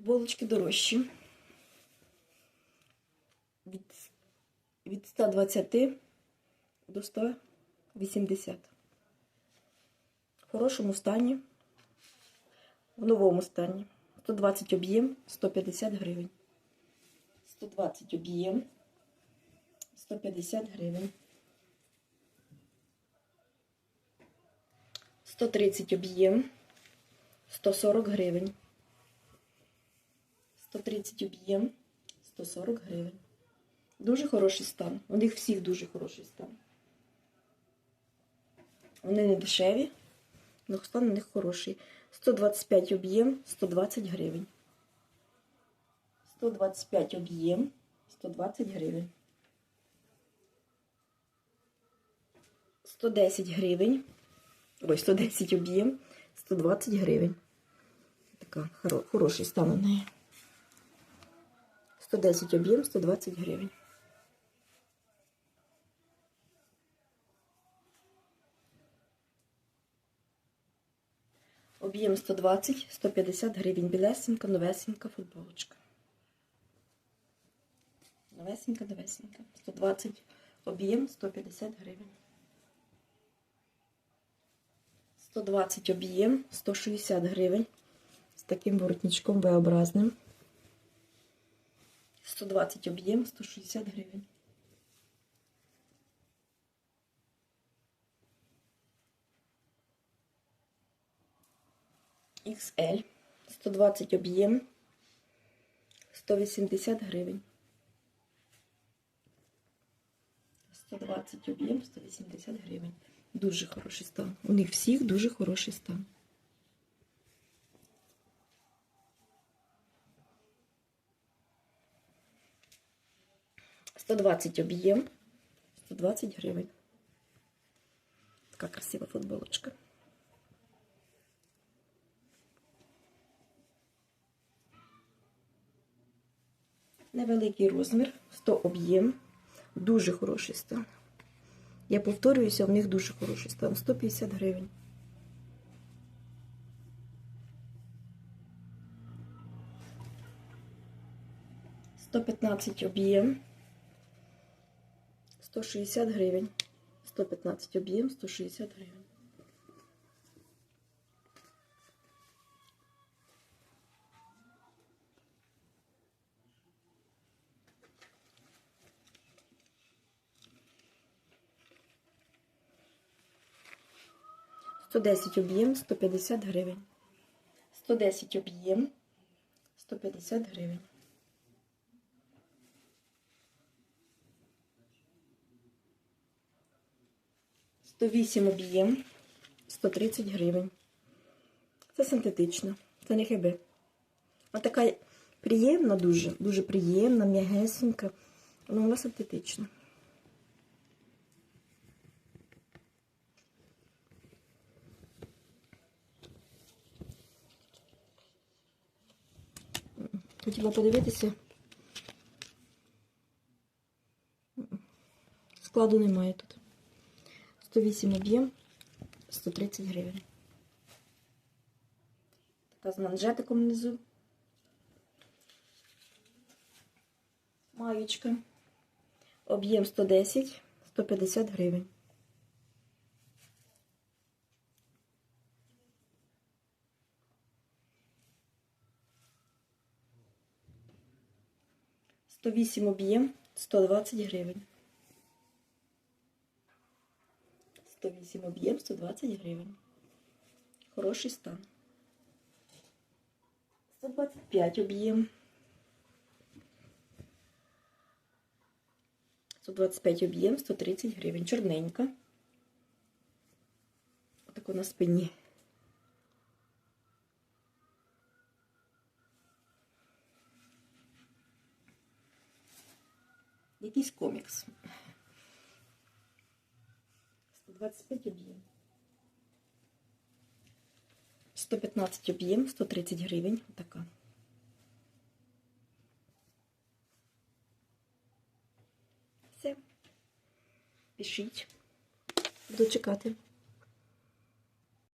Футболочки дорожчі. Від, від 120 до 180. В хорошому стані. В новому стані. 120 об'єм, 150 гривень. 120 об'єм, 150 гривень. 130 об'єм, 140 гривень. 130 об'єм, 140 гривень. Дуже хороший стан. У них всіх дуже хороший стан. Вони не дешеві, але стан у них хороший. 125 об'єм, 120 гривень. 125 об'єм, 120 гривень. 110 гривень. Ой, 110 об'єм, 120 гривень. Така хороший стан у неї. 110 об'єм, 120 гривень. Об'єм 120, 150 гривень. Білесенька, новесенька футболочка. Новесенька, новесенька. 120 об'єм, 150 гривень. 120 об'єм, 160 гривень. З таким воротничком V-образним. 120 об'єм, 160 гривень. XL, 120 об'єм, 180 гривень. 120 об'єм, 180 гривень. Дуже хороший стан. У них всіх дуже хороший стан. Сто двадцять об'єм, 120 гривень. Така красива футболочка. Невеликий розмір, 100 об'єм, дуже хороший стан. Я повторююся, в них дуже хороший стан. 150 гривень. Сто п'ятнадцять об'єм. 160 гривень. 115 об'єм, 160 гривень. Сто десять об'єм, 150 гривень. 110 об'єм, 150 гривень. 108 об'єм, 130 гривень. Це синтетично, це не хиби. Вона така приємна дуже, дуже приємна, м'ягесенька, але вона синтетична. Хотіла подивитися. Складу немає тут. 108 об'єм, 130 гривень. Така з манжетиком внизу. Маєчка. Об'єм 110, 150 гривень. Сто вісім об'єм, 120 гривень. 108 об'єм, 120 гривень. Хороший стан. 125 об'єм. 125 об'єм, 130 гривень. Чорненька. Отако на спині. Якийсь комікс. 125 об'єм. 115 об'єм, 130 гривень. Така. Все. Пишіть. Буду чекати.